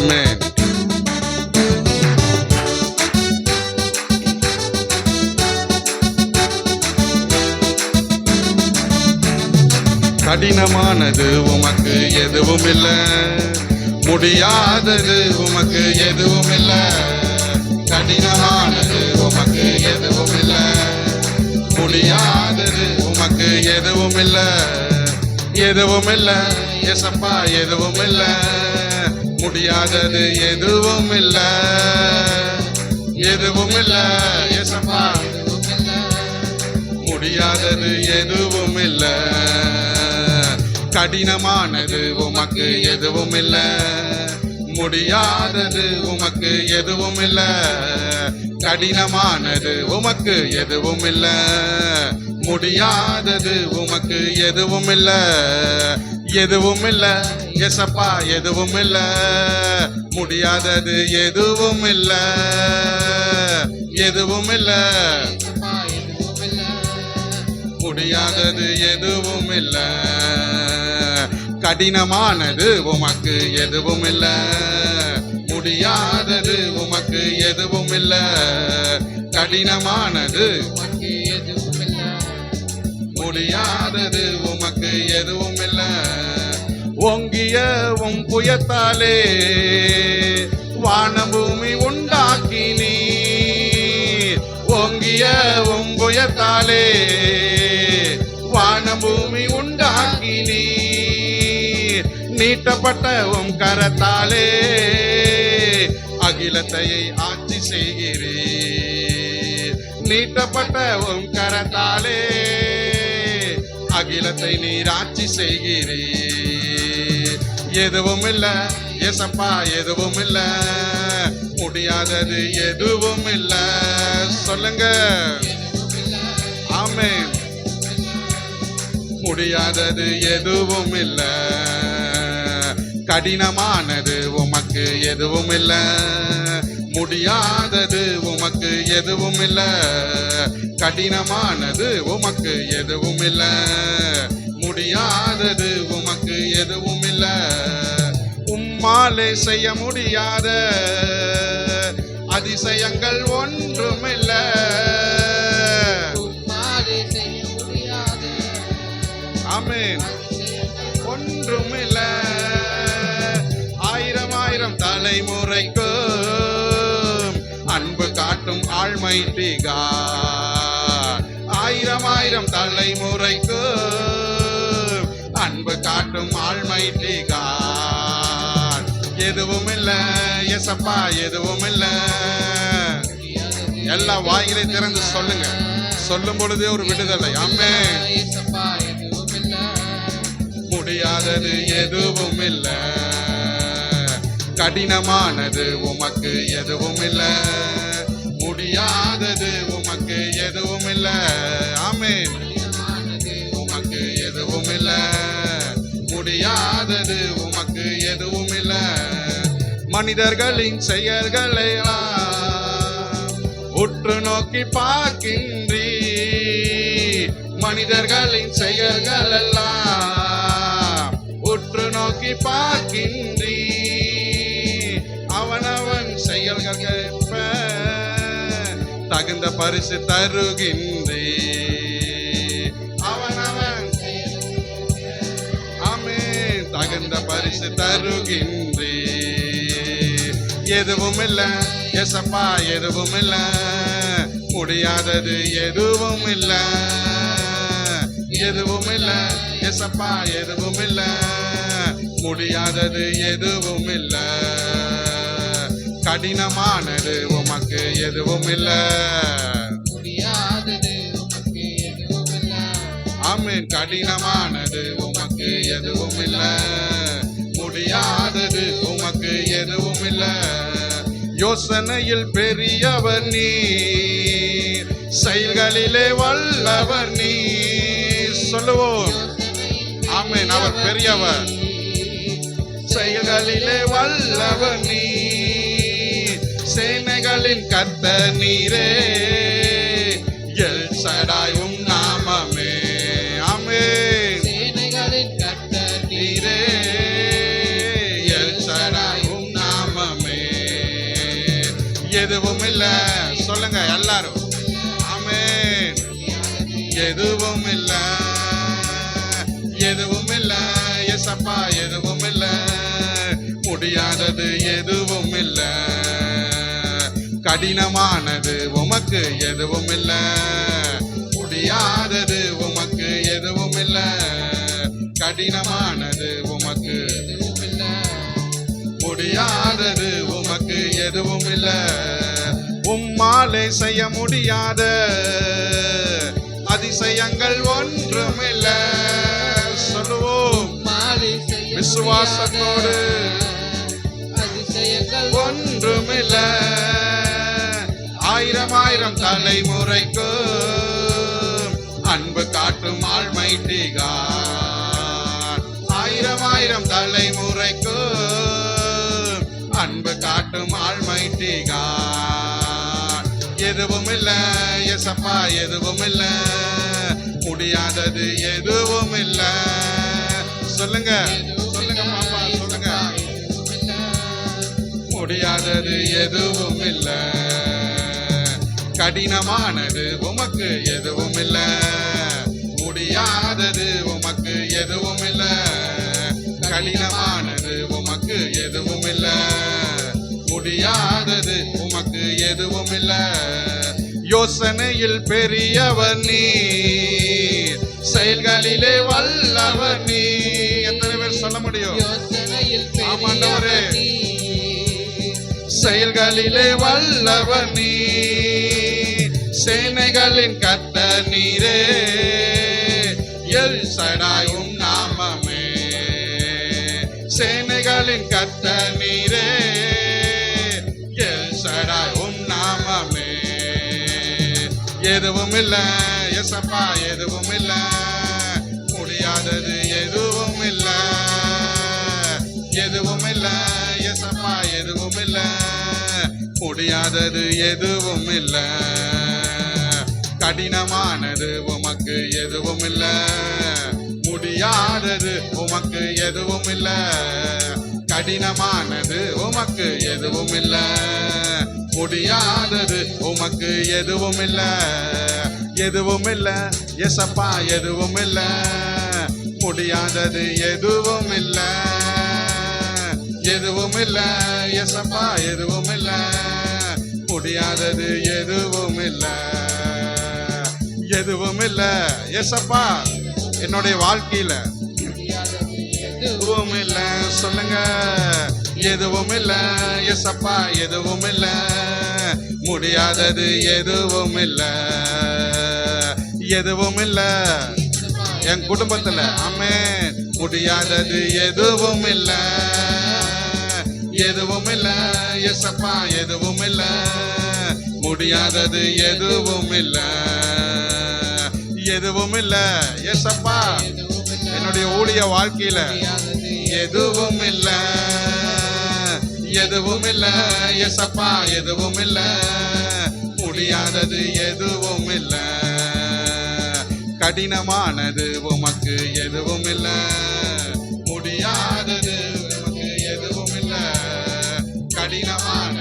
Amen. கடினமானது உமக்கு எதுவும் இல்ல முடியாதது உமக்கு எதுவும் இல்ல கடினமானது உமக்கு எதுவும் இல்ல முடியாதது உமக்கு எதுவும் இல்லை எதுவும் இல்லை எசப்பா எதுவும் இல்லை முடியாதது எதுவும் இல்லை எதுவும் இல்லை எசப்பா முடியாதது எதுவும் இல்லை கடினமானது உமக்கு எதுவும் இல்லை முடியாதது உமக்கு எதுவும் இல்ல கடினமானது உமக்கு எதுவும் இல்ல முடியாதது உமக்கு எதுவும் இல்ல எதுவும் இல்ல எசப்பா எதுவும் இல்ல முடியாதது எதுவும் இல்ல எதுவும் இல்ல முடியாதது எதுவும் இல்லை கடினமானது உமக்கு எதுவும் இல்ல முடியாதது உமக்கு எதுவும் இல்ல கடினமானது முடியாதது உமக்கு எதுவும் இல்ல ஓங்கிய உம் புயத்தாலே வானபூமி பூமி உண்டாக்கினீ ஓங்கிய உம் புயத்தாலே நீட்டப்பட்ட உம் கரத்தாலே அகிலத்தையை ஆட்சி செய்கிறீர். நீட்டப்பட்ட உம் கரத்தாலே அகிலத்தை நீர் ஆட்சி செய்கிறீர். எதுவும் இல்ல எசப்பா எதுவும் இல்ல முடியாதது எதுவும் இல்ல சொல்லுங்க. ஆமென். முடியாதது எதுவும் இல்லை கடினமானது உமக்கு எதுவும் இல்ல முடியாதது உமக்கு எதுவும் இல்ல கடினமானது உமக்கு எதுவும் இல்ல முடியாதது உமக்கு எதுவும் இல்ல உம்மாலே செய்ய முடியாத அதிசயங்கள் ஒன்றுமில்லை. தலைமுறைக்கும் அன்பு காட்டும் ஆழ்மை ஆயிரம் ஆயிரம் தலைமுறைக்கும். அன்பு காட்டும் ஆழ்மை எதுவும் இல்ல எசப்பா எதுவும் இல்ல எல்லா வாயிலை திறந்து சொல்லுங்க. சொல்லும் பொழுதே ஒரு விடுதலை. ஆமே முடியாதது எதுவும் இல்ல கடினமானது உமக்கு எதுவும் இல்ல முடியாதது உமக்கு எதுவும் இல்ல ஆமே உமக்கு எதுவும் இல்ல முடியாதது உமக்கு எதுவும் இல்ல மனிதர்களின் செயல்களை உற்று நோக்கி பார்க்கின்றி மனிதர்களின் செயல்கள் எல்லாம் உற்று நோக்கி பார்க்கின்றீ அவனவன் செயல்கள் கேட்ப தகுந்த பரிசு தருகின்றே அவனவன் ஆமென். தகுந்த பரிசு தருகின்றே எதுவும் இல்லை எசப்பா எதுவும் இல்லை முடியாதது எதுவும் இல்லை எதுவும் இல்லை எசப்பா எதுவும் இல்லை முடியாதது எதுவும் இல்லை கடினமானது உமக்கு எதுவும் இல்ல ஆமென். கடினமானது உமக்கு எதுவும் இல்ல முடியாதது உமக்கு எதுவும் இல்ல யோசனையில் பெரியவர் நீ செயல்களிலே வல்லவர் நீ சொல்லுவோம். ஆமென். அவர் பெரியவர். செயல்களிலே வல்லவர் நீ சேனைகளின் கத்த நீரே. எல் சடாயும் நாமமே. ஆமென். நீரே. எல் சடாயும் நாம எதுவும் இல்ல சொல்லுங்க எல்லாரும். ஆமென். எதுவும் இல்ல எதுவும் இல்ல எசப்பா எதுவும் இல்ல முடியாதது எதுவும் இல்ல கடினமானது உமக்கு எதுவும் இல்ல முடியாதது உமக்கு எதுவும் இல்ல கடினமானது உமக்கு எதுவும் இல்ல முடியாதது உமக்கு எதுவும் இல்ல உம்மாலே செய்ய முடியாத அதிசயங்கள் ஒன்றுமில்ல. சொல்லுவோம். விசுவாசத்தோடு. அதிசயங்கள் ஒன்றுமில்ல. ஆயிரம் ஆயிரம் தலைமுறைக்கு அன்பு காட்டும் ஆழ்மைட்டிகா ஆயிரம் ஆயிரம் தலைமுறைக்கு அன்பு காட்டும் ஆழ்மைட்டிகா எதுவும் இல்ல எசப்பா எதுவும் இல்ல முடியாதது எதுவும் இல்ல சொல்லுங்க சொல்லுங்க மாமா சொல்லுங்க. முடியாதது எதுவும் இல்லை கடினமானது உமக்கு எதுவும் இல்ல முடியாதது உமக்கு எதுவும் இல்ல கடினமானது உமக்கு எதுவும் இல்ல முடியாதது உமக்கு எதுவும் இல்ல யோசனையில் பெரியவர் நீ செயல்களிலே வல்லவர் நீ எத்தனை பேர் சொல்ல முடியும். செயல்களிலே வல்லவர் நீ சேனைகளின் கத்த நீரே. எல் சடாயும் நாமமே. சேனைகளின் கத்த நீரே. எல் சடாயும் நாமமே. எதுவும் இல்லை எசப்பா எதுவும் இல்லை முடியாதது எதுவும் இல்லை எதுவும் இல்லை எசப்பா எதுவும் இல்லை முடியாதது எதுவும் இல்லை கடினமானது உமக்கு எதுவும் இல்ல முடியாதது உமக்கு எதுவும் இல்ல கடினமானது உமக்கு எதுவும் இல்ல முடியாதது உமக்கு எதுவும் இல்ல எதுவும் இல்ல எசப்பா எதுவும் இல்ல முடியாதது எதுவும் இல்ல எதுவும் இல்ல எசப்பா எதுவும் இல்லை எதுவும் இல்ல ஏசப்பா என்னுடைய வாழ்க்கையில எதுவும் இல்ல சொல்லுங்க எதுவும் இல்ல எசப்பா எதுவும் இல்ல முடியாதது எதுவும் இல்ல எதுவும் இல்ல என் குடும்பத்துல அம்மே முடியாதது எதுவும் இல்ல எதுவும் இல்ல எசப்பா எதுவும் இல்ல முடியாதது எதுவும் இல்லை இல்ல ஏசப்பா என்னுடைய ஊழிய வாழ்க்கையில எதுவும் இல்ல எதுவும் இல்ல ஏசப்பா எதுவும் இல்ல முடியாதது எதுவும் இல்ல கடினமானது உமக்கு எதுவும் இல்ல முடியாதது உமக்கு எதுவும் இல்ல கடினமான